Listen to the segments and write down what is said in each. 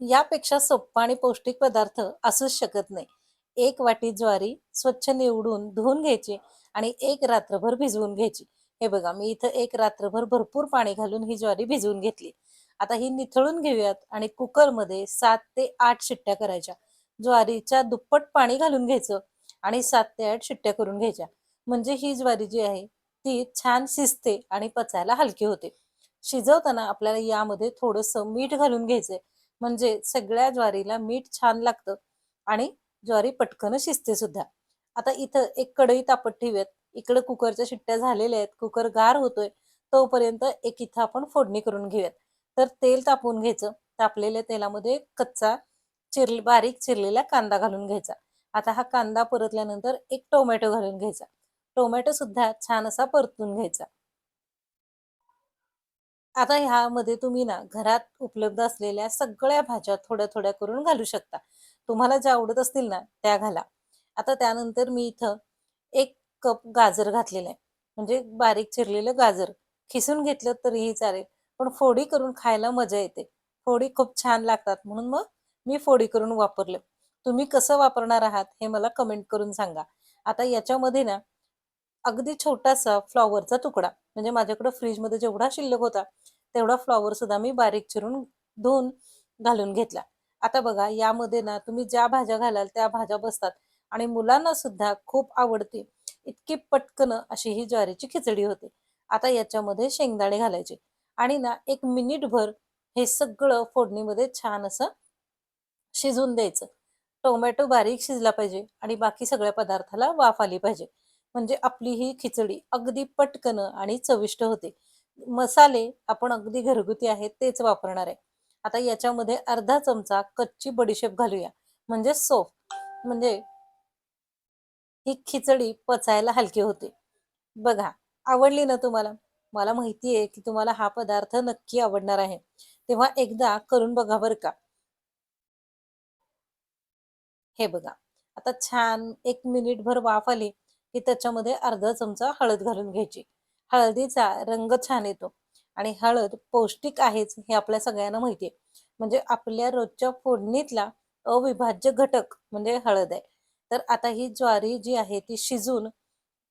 यापेक्षा सोप्पा आणि पौष्टिक पदार्थ असूच शकत नाही. एक वाटी ज्वारी स्वच्छ निवडून धुवून घ्यायची आणि एक रात्रभर भिजवून घ्यायची. हे बघा मी इथं एक रात्रभर भरपूर पाणी घालून ही ज्वारी भिजवून घेतली. आता ही निथळून घेऊयात आणि कुकरमध्ये सात ते आठ शिट्ट्या करायच्या. ज्वारीच्या दुप्पट पाणी घालून घ्यायचं आणि सात ते आठ शिट्ट्या करून घ्यायच्या. म्हणजे ही ज्वारी जी आहे ती छान शिजते आणि पचायला हलकी होते. शिजवताना आपल्याला यामध्ये थोडंसं मीठ घालून घ्यायचंय. म्हणजे सगळ्या ज्वारीला मीठ छान लागतं आणि ज्वारी पटकन शिजते सुद्धा. आता इथं एक कढई तापत ठेवूयात. इकडं कुकरच्या शिट्ट्या झालेल्या आहेत. कुकर गार होतोय. तोपर्यंत एक इथं आपण फोडणी करून घेऊयात. तर तेल तापवून घ्यायचं. तापलेल्या तेलामध्ये कच्चा चिर बारीक चिरलेला कांदा घालून घ्यायचा. आता हा कांदा परतल्यानंतर एक टोमॅटो घालून घ्यायचा. टोमॅटो सुद्धा छान असा परतून घ्यायचा. आता ह्यामध्ये तुम्ही ना घरात उपलब्ध असलेल्या सगळ्या भाज्या थोड्या थोड्या करून घालू शकता. तुम्हाला ज्या आवडत असतील ना त्या घाला. आता त्यानंतर मी इथं एक कप गाजर घातलेलं आहे. म्हणजे बारीक चिरलेलं गाजर. खिसून घेतलं तरीही चालेल. पण फोडी करून खायला मजा येते. फोडी खूप छान लागतात म्हणून मग मी फोडी करून वापरलं. तुम्ही कसं वापरणार आहात हे मला कमेंट करून सांगा. आता याच्यामध्ये ना अगदी छोटासा फ्लॉवरचा तुकडा म्हणजे माझ्याकडे फ्रीजमध्ये जेवढा शिल्लक होता तेवढा फ्लॉवर सुद्धा मी बारीक चिरून धुवून घालून घेतला. आता बघा यामध्ये ना तुम्ही ज्या भाज्या घालाल त्या भाज्या बसतात आणि मुलांना सुद्धा खूप आवडते. इतकी पटकन अशी ही ज्वारीची खिचडी होते. आता याच्यामध्ये शेंगदाणे घालायचे आणि ना एक मिनिटभर हे सगळं फोडणीमध्ये छान असं शिजवून द्यायचं. टोमॅटो बारीक शिजला पाहिजे आणि बाकी सगळ्या पदार्थाला वाफ आली पाहिजे. म्हणजे आपली ही खिचडी अगदी पटकन आणि चविष्ट होते. मसाले आपण अगदी घरगुती आहेत तेच वापरणार आहे. आता याच्यामध्ये अर्धा चमचा कच्ची बडीशेप घालूया. म्हणजे सोफ म्हणजे ही खिचडी पचायला हलकी होते. बघा आवडली ना तुम्हाला? मला माहिती आहे की तुम्हाला हा पदार्थ नक्की आवडणार आहे. तेव्हा एकदा करून बघा बरं का. हे बघा. आता छान 1 मिनिटभर वाफ आली की त्याच्यामध्ये अर्धा चमचा हळद घालून घ्यायची. हळदीचा रंग छान येतो आणि हळद पौष्टिक आहेच हे आपल्या सगळ्यांना माहिती आहे. म्हणजे आपल्या रोजच्या फोडणीतला अविभाज्य घटक म्हणजे हळद आहे. तर आता ही ज्वारी जी आहे ती शिजून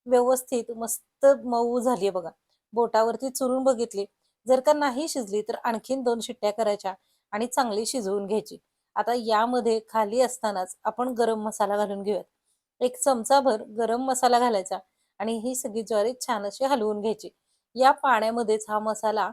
व्यवस्थित मस्त मऊ झाली आहे बघा. बोटावरती चुरून बघितली. जर का नाही शिजली तर आणखीन दोन शिट्ट्या करायच्या आणि चांगली शिजवून घ्यायची. आता यामध्ये खाली असतानाच आपण गरम मसाला घालून घेऊयात. एक चमचाभर गरम मसाला घालायचा आणि ही सगळी ज्वारी छान अशी हलवून घ्यायची. या पाण्यामध्येच हा मसाला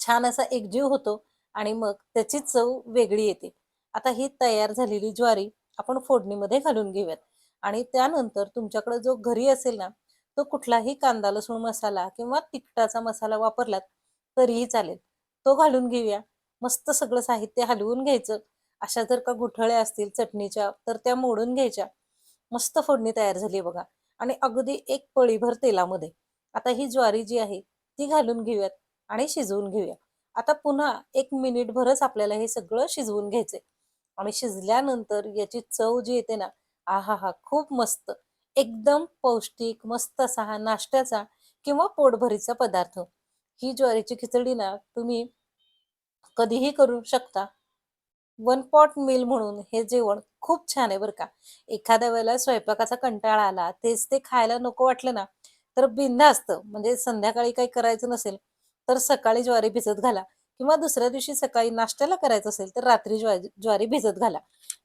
छान असा एकजीव होतो आणि मग त्याची चव वेगळी येते. आता ही तयार झालेली ज्वारी आपण फोडणीमध्ये घालून घेऊयात आणि त्यानंतर तुमच्याकडे जो घरी असेल ना, तो कुठलाही कांदा लसूण मसाला किंवा तिखटाचा मसाला वापरलात तरीही चालेल. तो घालून घेऊया. मस्त सगळं साहित्य हलवून घ्यायचं. अशा जर का गुठळ्या असतील चटणीच्या तर त्या मोडून घ्यायच्या. मस्त फोडणी तयार झाली बघा आणि अगदी एक पळीभर तेलामध्ये. आता ही ज्वारी जी आहे ती घालून घेऊयात आणि शिजवून घेऊया. आता पुन्हा 1 मिनिटभरच आपल्याला हे सगळं शिजवून घ्यायचंय आणि शिजल्यानंतर याची चव जी येते ना, आहाहा! खूप मस्त. एकदम पौष्टिक मस्त असा हा नाश्त्याचा किंवा पोटभरीचा पदार्थ. ही ज्वारीची खिचडी ना तुम्ही कधीही करू शकता. वन पॉट मील म्हणून हे जेवण खूप छान आहे बरं का. एखाद्या वेळेला स्वयंपाकाचा कंटाळा आला, तेच ते खायला नको वाटलं ना, तर बिनधास्त म्हणजे संध्याकाळी काही करायचं नसेल, तर सकाळी ज्वारी भिजत घाला किंवा दुसऱ्या दिवशी सकाळी नाश्त्याला करायचं असेल, तर रात्री ज्वारी ज्वारी भिजत घाला.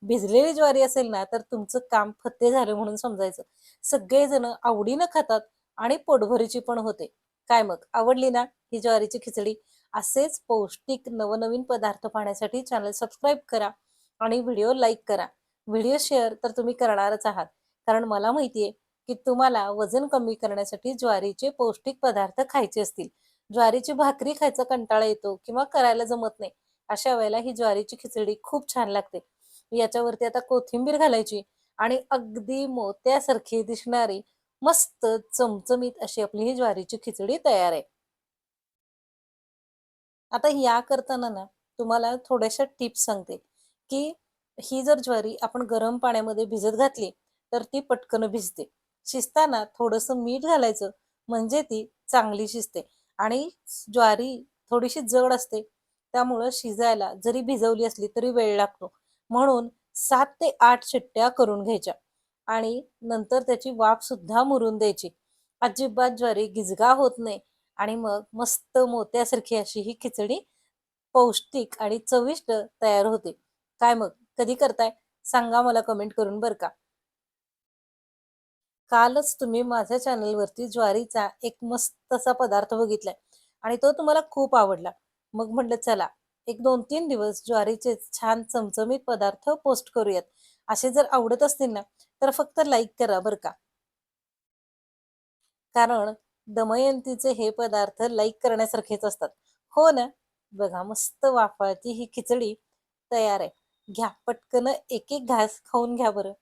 भिजलेली ज्वारी असेल ना, तर तुमचं काम फत्ते झालं म्हणून समजायचं. सगळेजण आवडीनं खातात आणि पोटभरीची पण होते. काय मग आवडली ना ही ज्वारीची खिचडी? असेच पौष्टिक नवनवीन पदार्थ पाहण्यासाठी चॅनल सबस्क्राईब करा आणि व्हिडिओ लाईक करा. व्हिडिओ शेअर तर तुम्ही करणारच आहात. कारण मला माहिती आहे की तुम्हाला वजन कमी करण्यासाठी ज्वारीचे पौष्टिक पदार्थ खायचे असतील. ज्वारीची भाकरी खायचा कंटाळा येतो किंवा करायला जमत नाही. अशा वेळेला ही ज्वारीची खिचडी खूप छान लागते. याच्यावरती आता कोथिंबीर घालायची आणि अगदी मोत्यासारखी दिसणारी मस्त चमचमीत अशी आपली ही ज्वारीची खिचडी तयार आहे. आता या करताना ना तुम्हाला थोड्याशा टिप्स सांगते, की ही जर ज्वारी आपण गरम पाण्यामध्ये भिजत घातली, तर ती पटकन भिजते. शिजताना थोडंसं मीठ घालायचं म्हणजे ती चांगली शिजते आणि ज्वारी थोडीशी जड असते. त्यामुळं शिजायला जरी भिजवली असली तरी वेळ लागतो म्हणून सात ते आठ शिट्ट्या करून घ्यायच्या आणि नंतर त्याची वाफ सुद्धा मुरून द्यायची अजिबात ज्वारी गिजगा होत नाही आणि मग मस्त मोत्यासारखी अशी ही खिचडी पौष्टिक आणि चविष्ट तयार होते. काय मग? कधी करताय? सांगा मला कमेंट करून बरं का. कालच तुम्ही माझ्या चॅनलवरती ज्वारीचा एक मस्त असा पदार्थ बघितलाय आणि तो तुम्हाला खूप आवडला. मग म्हटलं चला एक दोन तीन दिवस ज्वारीचे छान चमचमीत पदार्थ पोस्ट करूयात. असे जर आवडत असतील ना तर फक्त लाईक करा बरं का. कारण दमयंतीचे हे पदार्थ लाईक करण्यासारखेच असतात. हो ना? बघा मस्त वाफाची ही खिचडी तयार आहे. घ्या पटकन एक एक घास खाऊन घ्या बरं.